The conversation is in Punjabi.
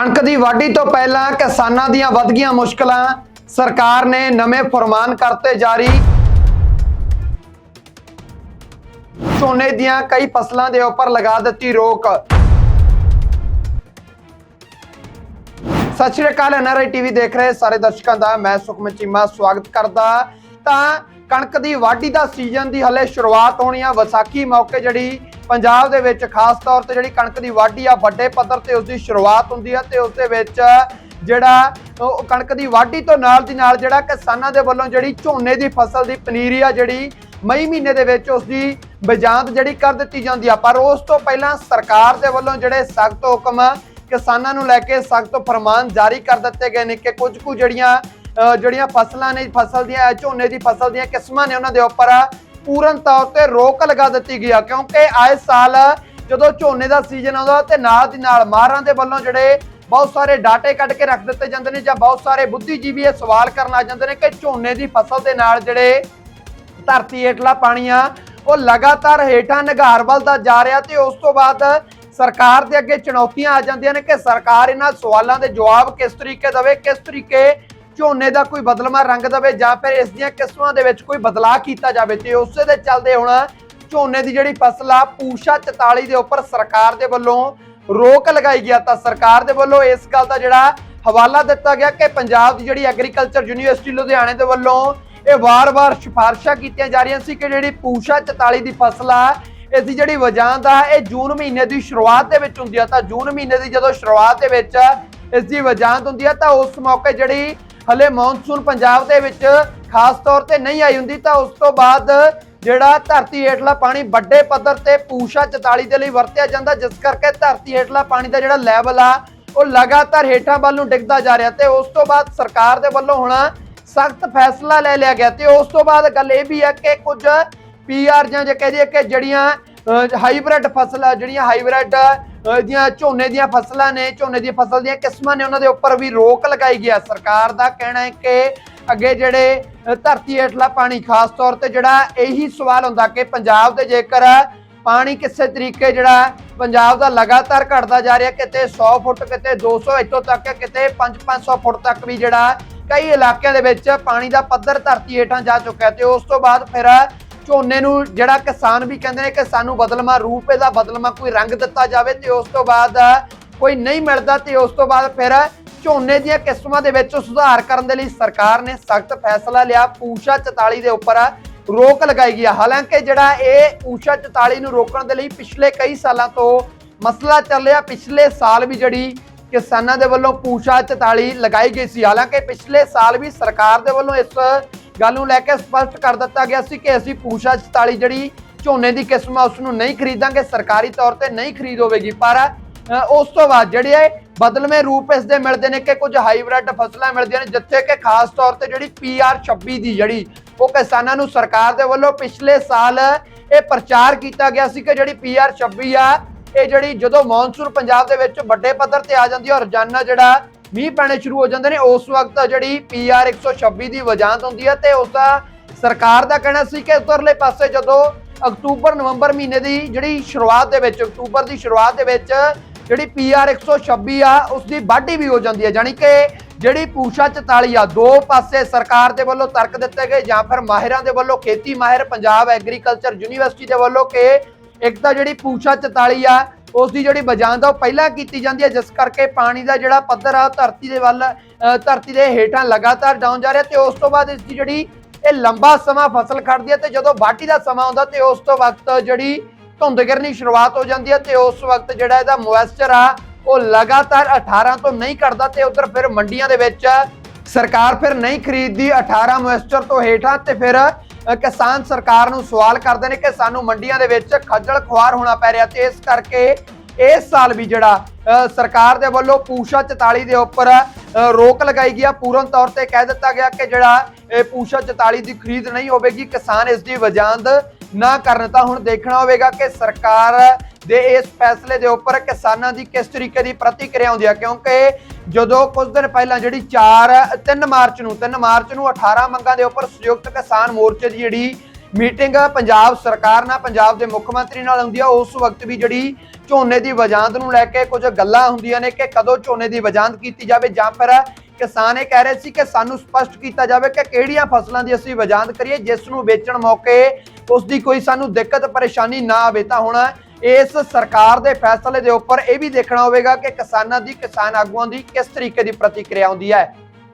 ਕਣਕ ਦੀ ਵਾਢੀ ਤੋਂ ਪਹਿਲਾਂ ਕਿਸਾਨਾਂ ਦੀਆਂ ਵੱਧ ਗਈਆਂ ਮੁਸ਼ਕਲਾਂ ਸਰਕਾਰ ਨੇ ਨਵੇਂ ਫਰਮਾਨ ਕਰਤੇ ਜਾਰੀ। ਝੋਨੇ ਦੀਆਂ ਕਈ ਫਸਲਾਂ ਦੇ ਉੱਪਰ ਲਗਾ ਦਿੱਤੀ ਰੋਕ। ਸਤਿ ਸ਼੍ਰੀ ਅਕਾਲ ਐਨਆਰਆਈ ਟੀਵੀ ਦੇਖ ਰਹੇ ਸਾਰੇ ਦਰਸ਼ਕਾਂ ਦਾ, ਮੈਂ ਸੁਖਮਨ ਚੀਮਾ, ਸਵਾਗਤ ਕਰਦਾ। ਤਾਂ ਕਣਕ ਦੀ ਵਾਢੀ ਦਾ ਸੀਜ਼ਨ ਦੀ ਹਲੇ ਸ਼ੁਰੂਆਤ ਹੋਣੀ ਆ, ਵਿਸਾਖੀ ਮੌਕੇ ਜਿਹੜੀ ਪੰਜਾਬ ਦੇ ਵਿੱਚ ਖਾਸ ਤੌਰ ਤੇ ਜਿਹੜੀ ਕਣਕ ਦੀ ਵਾਢੀ ਆ, ਵੱਡੇ ਪੱਧਰ ਤੇ ਉਸ ਦੀ ਸ਼ੁਰੂਆਤ ਹੁੰਦੀ ਆ ਤੇ ਉਸ ਦੇ ਵਿੱਚ ਜਿਹੜਾ ਕਣਕ ਦੀ ਵਾਢੀ ਤੋਂ ਨਾਲ ਦੀ ਨਾਲ ਜਿਹੜਾ ਕਿਸਾਨਾਂ ਦੇ ਵੱਲੋਂ ਜਿਹੜੀ ਝੋਨੇ ਦੀ ਫਸਲ ਦੀ ਪਨੀਰੀ ਆ, ਜਿਹੜੀ ਮਈ ਮਹੀਨੇ ਦੇ ਵਿੱਚ ਉਸ ਦੀ ਬਜਾਂਤ ਜਿਹੜੀ ਕਰ ਦਿੱਤੀ ਜਾਂਦੀ ਆ। ਪਰ ਉਸ ਤੋਂ ਪਹਿਲਾਂ ਸਰਕਾਰ ਦੇ ਵੱਲੋਂ ਜਿਹੜੇ ਸਖਤ ਹੁਕਮ ਕਿਸਾਨਾਂ ਨੂੰ ਲੈ ਕੇ ਸਖਤ ਫਰਮਾਨ ਜਾਰੀ ਕਰ ਦਿੱਤੇ ਗਏ ਨੇ ਕਿ ਕੁਝ ਕੁ ਜਿਹੜੀਆਂ ਜਿਹੜੀਆਂ ਫਸਲਾਂ ਨੇ, ਫਸਲ ਦੀਆਂ, ਝੋਨੇ ਦੀ ਫਸਲ ਦੀਆਂ ਕਿਸਮਾਂ ਨੇ ਉਹਨਾਂ ਦੇ ਉੱਪਰ ਪੂਰਨ ਤੌਰ ਤੇ ਰੋਕ ਲਗਾ ਦਿੱਤੀ ਗਈ ਆ, ਕਿਉਂਕਿ ਆਏ ਸਾਲ ਜਦੋਂ ਝੋਨੇ ਦਾ ਸੀਜ਼ਨ ਆਉਂਦਾ ਤੇ ਨਾਲ ਦੀ ਨਾਲ ਮਾਹਰਾਂ ਦੇ ਵੱਲੋਂ ਜਿਹੜੇ ਬਹੁਤ ਸਾਰੇ ਡਾਟੇ ਕੱਢ ਕੇ ਰੱਖ ਦਿੱਤੇ ਜਾਂਦੇ ਨੇ ਜਾਂ ਬਹੁਤ ਸਾਰੇ ਬੁੱਧੀਜੀਵੀ ਇਹ ਸਵਾਲ ਕਰਨ ਆ ਜਾਂਦੇ ਨੇ ਕਿ ਝੋਨੇ ਦੀ ਫਸਲ ਦੇ ਨਾਲ ਜਿਹੜੇ ਧਰਤੀ ਹੇਠਲਾ ਪਾਣੀ ਆ, ਉਹ ਲਗਾਤਾਰ ਹੇਠਾਂ ਨਿਗਾਰ ਵੱਲ ਦਾ ਜਾ ਰਿਹਾ ਤੇ ਉਸ ਤੋਂ ਬਾਅਦ ਸਰਕਾਰ ਦੇ ਅੱਗੇ ਚੁਣੌਤੀਆਂ ਆ ਜਾਂਦੀਆਂ ਨੇ ਕਿ ਸਰਕਾਰ ਇਹਨਾਂ ਸਵਾਲਾਂ ਦੇ ਜਵਾਬ ਕਿਸ ਤਰੀਕੇ ਦੇਵੇ, ਕਿਸ ਤਰੀਕੇ ਝੋਨੇ ਦਾ ਕੋਈ ਬਦਲਮਾ ਰੰਗ ਦੇਵੇ ਜਾਂ ਫਿਰ ਇਸ ਦੀਆਂ ਕਿਸਮਾਂ ਦੇ ਵਿੱਚ ਕੋਈ ਬਦਲਾਅ ਕੀਤਾ ਜਾਵੇ ਤੇ ਉਸੇ ਦੇ ਚੱਲਦੇ ਹੁਣ ਝੋਨੇ ਦੀ ਜਿਹੜੀ ਫਸਲ ਆ, ਪੂਸ਼ਾ 44 ਦੇ ਉੱਪਰ ਸਰਕਾਰ ਦੇ ਵੱਲੋਂ ਰੋਕ ਲਗਾਈ ਗਿਆ ਤਾਂ ਸਰਕਾਰ ਦੇ ਵੱਲੋਂ ਇਸ ਗੱਲ ਦਾ ਜਿਹੜਾ ਹਵਾਲਾ ਦਿੱਤਾ ਗਿਆ ਕਿ ਪੰਜਾਬ ਦੀ ਜਿਹੜੀ ਐਗਰੀਕਲਚਰ ਯੂਨੀਵਰਸਿਟੀ ਲੁਧਿਆਣੇ ਦੇ ਵੱਲੋਂ ਇਹ ਵਾਰ-ਵਾਰ ਸਿਫਾਰਿਸ਼ਾਂ ਕੀਤੀਆਂ ਜਾ ਰਹੀਆਂ ਸੀ ਕਿ ਜਿਹੜੀ ਪੂਸ਼ਾ 44 ਦੀ ਫਸਲ ਆ, ਇਸ ਦੀ ਜਿਹੜੀ ਵਜਾਂਦ ਆ, ਇਹ ਜੂਨ ਮਹੀਨੇ ਦੀ ਸ਼ੁਰੂਆਤ ਦੇ ਵਿੱਚ ਹੁੰਦੀ ਆ। ਤਾਂ ਜੂਨ ਮਹੀਨੇ ਦੀ ਜਦੋਂ ਸ਼ੁਰੂਆਤ ਦੇ ਵਿੱਚ ਇਸ ਦੀ ਵਜਾਂਦ ਹੁੰਦੀ ਆ, ਤਾਂ ਉਸ ਮੌਕੇ ਜਿਹੜੀ ਹਲੇ ਮੌਨਸੂਨ ਪੰਜਾਬ ਦੇ ਵਿੱਚ ਖਾਸ ਤੌਰ ਤੇ ਨਹੀਂ ਆਈ ਹੁੰਦੀ, ਤਾਂ ਉਸ ਤੋਂ ਬਾਅਦ ਜਿਹੜਾ ਧਰਤੀ ਹੇਠਲਾ ਪਾਣੀ ਵੱਡੇ ਪੱਧਰ ਤੇ ਪੂਸ਼ਾ 44 ਦੇ ਲਈ ਵਰਤਿਆ ਜਾਂਦਾ, ਜਿਸ ਕਰਕੇ ਧਰਤੀ ਹੇਠਲਾ ਪਾਣੀ ਦਾ ਜਿਹੜਾ ਲੈਵਲ ਆ, ਉਹ ਲਗਾਤਾਰ ਹੇਠਾਂ ਵੱਲ ਨੂੰ ਡਿੱਗਦਾ ਜਾ ਰਿਹਾ ਤੇ ਉਸ ਤੋਂ ਬਾਅਦ ਸਰਕਾਰ ਦੇ ਵੱਲੋਂ ਹੁਣ ਸਖਤ ਫੈਸਲਾ ਲੈ ਲਿਆ ਗਿਆ ਤੇ ਉਸ ਤੋਂ ਬਾਅਦ ਗੱਲ ਇਹ ਵੀ ਹੈ ਕਿ ਕੁਝ ਪੀਆਰ ਜਾਂ ਜੇ ਕਹਦੇ ਕਿ ਜਿਹੜੀਆਂ ਹਾਈਬ੍ਰਿਡ ਫਸਲਾਂ ਜਿਹੜੀਆਂ ਹਾਈਬ੍ਰਿਡ ਦੀਆਂ ਝੋਨੇ ਦੀਆਂ ਫਸਲਾਂ ਨੇ, ਝੋਨੇ ਦੀ ਫਸਲ ਦੀਆਂ ਕਿਸਮਾਂ ਨੇ, ਉਹਨਾਂ ਦੇ ਉੱਪਰ ਵੀ ਰੋਕ ਲਗਾਈ ਗਿਆ ਸਰਕਾਰ ਦਾ ਕਹਿਣਾ ਹੈ ਕਿ ਅੱਗੇ ਜਿਹੜੇ ਧਰਤੀ ਹੇਠਲਾ ਪਾਣੀ, ਖਾਸ ਤੌਰ ਤੇ ਜਿਹੜਾ ਇਹੀ ਸਵਾਲ ਹੁੰਦਾ ਕਿ ਪੰਜਾਬ ਦੇ ਜੇਕਰ ਪਾਣੀ ਕਿਸੇ ਤਰੀਕੇ ਜਿਹੜਾ ਪੰਜਾਬ ਦਾ ਲਗਾਤਾਰ ਘਟਦਾ ਜਾ ਰਿਹਾ, ਕਿਤੇ 100 ਫੁੱਟ, ਕਿਤੇ 200 ਇੱਥੋਂ ਤੱਕ, ਕਿਤੇ 5-500 ਫੁੱਟ ਤੱਕ ਵੀ ਜਿਹੜਾ ਕਈ ਇਲਾਕਿਆਂ ਦੇ ਵਿੱਚ ਪਾਣੀ ਦਾ ਪੱਧਰ ਧਰਤੀ ਹੇਠਾਂ ਜਾ ਚੁੱਕਾ ਹੈ ਤੇ ਉਸ ਤੋਂ ਬਾਅਦ ਫਿਰ ਝੋਨੇ ਨੂੰ ਜਿਹੜਾ ਕਿਸਾਨ ਵੀ ਕਹਿੰਦੇ ਨੇ ਕਿ ਸਾਨੂੰ ਬਦਲਮਾ ਰੂਪ ਇਹਦਾ ਬਦਲਮਾ ਕੋਈ ਰੰਗ ਦਿੱਤਾ ਜਾਵੇ ਤੇ ਉਸ ਤੋਂ ਬਾਅਦ, ਕੋਈ ਨਹੀਂ ਮਿਲਦਾ ਤੇ ਉਸ ਤੋਂ ਬਾਅਦ ਫਿਰ ਝੋਨੇ ਦੀਆਂ ਕਿਸਮਾਂ ਦੇ ਵਿੱਚ ਸੁਧਾਰ ਕਰਨ ਦੇ ਲਈ ਸਰਕਾਰ ਨੇ ਸਖਤ ਫੈਸਲਾ ਲਿਆ। ਪੂਸ਼ਾ 44 ਦੇ ਉੱਪਰ ਰੋਕ ਲਗਾਈ ਗਈ ਹਾਲਾਂਕਿ ਜਿਹੜਾ ਇਹ ਪੂਸ਼ਾ 44 ਨੂੰ ਰੋਕਣ ਦੇ ਲਈ ਪਿਛਲੇ ਕਈ ਸਾਲਾਂ ਤੋਂ ਮਸਲਾ ਚੱਲ ਰਿਹਾ। ਪਿਛਲੇ ਸਾਲ ਵੀ ਜਿਹੜੀ ਕਿਸਾਨਾਂ ਦੇ ਵੱਲੋਂ ਪੂਸ਼ਾ 44 ਲਗਾਈ ਗਈ ਸੀ। ਹਾਲਾਂਕਿ ਪਿਛਲੇ ਸਾਲ ਵੀ ਸਰਕਾਰ ਦੇ ਵੱਲੋਂ ਇਸ ਗੱਲ ਨੂੰ ਲੈ ਕੇ ਸਪਸ਼ਟ ਕਰ ਦਿੱਤਾ ਗਿਆ ਸੀ ਕਿ ਅਸੀਂ ਪੂਸ਼ਾ 44 ਜਿਹੜੀ ਝੋਨੇ ਦੀ ਕਿਸਮ ਆ ਉਸ ਨੂੰ ਨਹੀਂ ਖਰੀਦਾਂਗੇ, ਸਰਕਾਰੀ ਤੌਰ ਤੇ ਨਹੀਂ ਖਰੀਦ ਹੋਵੇਗੀ। ਪਰ ਉਸ ਤੋਂ ਬਾਅਦ ਜਿਹੜੇ ਬਦਲਵੇਂ ਰੂਪ ਇਸ ਦੇ ਮਿਲਦੇ ਨੇ ਕਿ ਕੁਝ ਹਾਈਬ੍ਰਿਡ ਫਸਲਾਂ ਮਿਲਦੀਆਂ ਨੇ, ਜਿੱਥੇ ਕਿ ਖਾਸ ਤੌਰ ਤੇ ਜਿਹੜੀ ਪੀਆਰ 26 ਦੀ ਜਿਹੜੀ ਉਹ ਕਿਸਾਨਾਂ ਨੂੰ ਸਰਕਾਰ ਦੇ ਵੱਲੋਂ ਪਿਛਲੇ ਸਾਲ ਇਹ ਪ੍ਰਚਾਰ ਕੀਤਾ ਗਿਆ ਸੀ ਕਿ ਜਿਹੜੀ ਪੀਆਰ 26 ਆ, ਇਹ ਜਿਹੜੀ ਜਦੋਂ ਮੌਨਸੂਨ ਪੰਜਾਬ ਦੇ ਵਿੱਚ ਵੱਡੇ ਪੱਧਰ ਤੇ ਆ ਜਾਂਦੀ ਹੈ ਔਰ ਰੋਜ਼ਾਨਾ ਜਿਹੜਾ ਮੀਂਹ ਪੈਣੇ ਸ਼ੁਰੂ ਹੋ ਜਾਂਦੇ ਨੇ। ਉਸ ਵਕਤ ਜਿਹੜੀ ਪੀਆਰ 126 ਦੀ ਵਜਾਂਤ ਹੁੰਦੀ ਹੈ ਤੇ ਉਸ ਦਾ ਸਰਕਾਰ ਦਾ ਕਹਿਣਾ ਸੀ ਕਿ ਉਤਰਲੇ ਪਾਸੇ ਜਦੋਂ ਅਕਤੂਬਰ, ਨਵੰਬਰ ਮਹੀਨੇ ਦੀ ਜਿਹੜੀ ਸ਼ੁਰੂਆਤ ਦੇ ਵਿੱਚ, ਅਕਤੂਬਰ ਦੀ ਸ਼ੁਰੂਆਤ ਦੇ ਵਿੱਚ ਜਿਹੜੀ ਪੀਆਰ 126 ਆ, ਉਸ ਦੀ ਵਾਢੀ ਵੀ ਹੋ ਜਾਂਦੀ ਹੈ। ਯਾਨੀ ਕਿ ਜਿਹੜੀ ਪੂਸ਼ਾ 44 ਆ, ਦੋ ਪਾਸੇ ਸਰਕਾਰ ਦੇ ਵੱਲੋਂ ਤਰਕ ਦਿੱਤੇ ਗਏ ਜਾਂ ਫਿਰ ਮਾਹਿਰਾਂ ਦੇ ਵੱਲੋਂ, ਖੇਤੀ ਮਾਹਿਰ, ਪੰਜਾਬ ਐਗਰੀਕਲਚਰ ਯੂਨੀਵਰਸਿਟੀ ਦੇ ਵੱਲੋਂ ਕਿ ਇੱਕ ਤਾਂ ਜਿਹੜੀ ਪੂਸ਼ਾ 44 ਆ ਉਸ ਦੀ ਜਿਹੜੀ ਬਜਾਂਦ ਆ ਉਹ ਪਹਿਲਾਂ ਕੀਤੀ ਜਾਂਦੀ ਹੈ, ਜਿਸ ਕਰਕੇ ਪਾਣੀ ਦਾ ਜਿਹੜਾ ਪੱਧਰ ਆ ਉਹ ਧਰਤੀ ਦੇ ਵੱਲ ਧਰਤੀ ਦੇ ਹੇਠਾਂ ਲਗਾਤਾਰ ਡਾਊਨ ਜਾ ਰਿਹਾ ਤੇ ਉਸ ਤੋਂ ਬਾਅਦ ਇਸ ਦੀ ਜਿਹੜੀ ਇਹ ਲੰਬਾ ਸਮਾਂ ਫਸਲ ਖੜਦੀ ਹੈ ਤੇ ਜਦੋਂ ਵਾਢੀ ਦਾ ਸਮਾਂ ਆਉਂਦਾ ਤੇ ਉਸ ਤੋਂ ਵਕਤ ਜਿਹੜੀ ਧੁੰਦ ਗਿਰਨੀ ਸ਼ੁਰੂਆਤ ਹੋ ਜਾਂਦੀ ਹੈ ਤੇ ਉਸ ਵਕਤ ਜਿਹੜਾ ਇਹਦਾ ਮੋਇਸਚਰ ਆ, ਉਹ ਲਗਾਤਾਰ 18 ਤੋਂ ਨਹੀਂ ਘਟਦਾ ਤੇ ਉਧਰ ਫਿਰ ਮੰਡੀਆਂ ਦੇ ਵਿੱਚ ਸਰਕਾਰ ਫਿਰ ਨਹੀਂ ਖਰੀਦਦੀ 18 ਮੋਇਸਚਰ ਤੋਂ ਹੇਠਾਂ ਤੇ ਫਿਰ ਕਿਸਾਨ ਸਰਕਾਰ ਨੂੰ ਸਵਾਲ ਕਰਦੇ ਨੇ ਕਿ ਸਾਨੂੰ ਮੰਡੀਆਂ ਦੇ ਵਿੱਚ ਖੱਜਲ ਖੁਆਰ ਹੋਣਾ ਪੈ ਰਿਹਾ ਤੇ ਇਸ ਕਰਕੇ ਇਸ ਸਾਲ ਵੀ ਜਿਹੜਾ ਸਰਕਾਰ ਦੇ ਵੱਲੋਂ ਪੂਸ਼ਾ 44 ਦੇ ਉੱਪਰ ਰੋਕ ਲਗਾਈ ਗਈ ਗਿਆ ਪੂਰਨ ਤੌਰ ਤੇ ਕਹਿ ਦਿੱਤਾ ਗਿਆ ਕਿ ਜਿਹੜਾ ਇਹ ਪੂਸ਼ਾ 44 ਦੀ ਖਰੀਦ ਨਹੀਂ ਹੋਵੇਗੀ। ਕਿਸਾਨ ਇਸ ਦੀ ਵਜਾਂਦ ਨਾ ਕਰਨ ਤਾਂ ਹੁਣ ਦੇਖਣਾ ਹੋਵੇਗਾ ਕਿ ਸਰਕਾਰ ਦੇ ਇਸ ਫੈਸਲੇ ਦੇ ਉੱਪਰ ਕਿਸਾਨਾਂ ਦੀ ਕਿਸ ਤਰੀਕੇ ਦੀ ਪ੍ਰਤੀਕਿਰਿਆ ਹੁੰਦੀ ਹੈ ਕਿਉਂਕਿ ਜਦੋਂ ਕੁਝ ਦਿਨ ਪਹਿਲਾਂ ਜਿਹੜੀ 4 3 ਮਾਰਚ ਨੂੰ 3 ਮਾਰਚ ਨੂੰ 18 ਮੰਗਾਂ ਦੇ ਉੱਪਰ ਸੰਯੁਕਤ ਕਿਸਾਨ ਮੋਰਚੇ ਦੀ ਜਿਹੜੀ ਮੀਟਿੰਗ ਪੰਜਾਬ ਸਰਕਾਰ ਨਾਲ, ਪੰਜਾਬ ਦੇ ਮੁੱਖ ਮੰਤਰੀ ਨਾਲ ਹੁੰਦੀ ਆ, ਉਸ ਵਕਤ ਵੀ ਜਿਹੜੀ ਝੋਨੇ ਦੀ ਵਜਾਂਦ ਨੂੰ ਲੈ ਕੇ ਕੁਝ ਗੱਲਾਂ ਹੁੰਦੀਆਂ ਨੇ ਕਿ ਕਦੋਂ ਝੋਨੇ ਦੀ ਵਜਾਂਦ ਕੀਤੀ ਜਾਵੇ ਜਾਂ ਫਿਰ ਕਿਸਾਨ ਇਹ ਕਹਿ ਰਹੇ ਸੀ ਕਿ ਸਾਨੂੰ ਸਪਸ਼ਟ ਕੀਤਾ ਜਾਵੇ ਕਿ ਕਿਹੜੀਆਂ ਫਸਲਾਂ ਦੀ ਅਸੀਂ ਵਜਾਂਦ ਕਰੀਏ, ਜਿਸ ਨੂੰ ਵੇਚਣ ਮੌਕੇ ਉਸ ਦੀ ਕੋਈ ਸਾਨੂੰ ਦਿੱਕਤ, ਪਰੇਸ਼ਾਨੀ ਨਾ ਆਵੇ ਤਾਂ ਹੁਣ ਇਸ ਸਰਕਾਰ ਦੇ ਫੈਸਲੇ ਦੇ ਉੱਪਰ ਇਹ ਵੀ ਦੇਖਣਾ ਹੋਵੇਗਾ ਕਿ ਕਿਸਾਨਾਂ ਦੀ ਕਿਸਾਨ ਆਗੂਆਂ ਦੀ ਕਿਸ ਤਰੀਕੇ ਦੀ ਪ੍ਰਤੀਕਿਰਿਆ ਹੁੰਦੀ ਹੈ।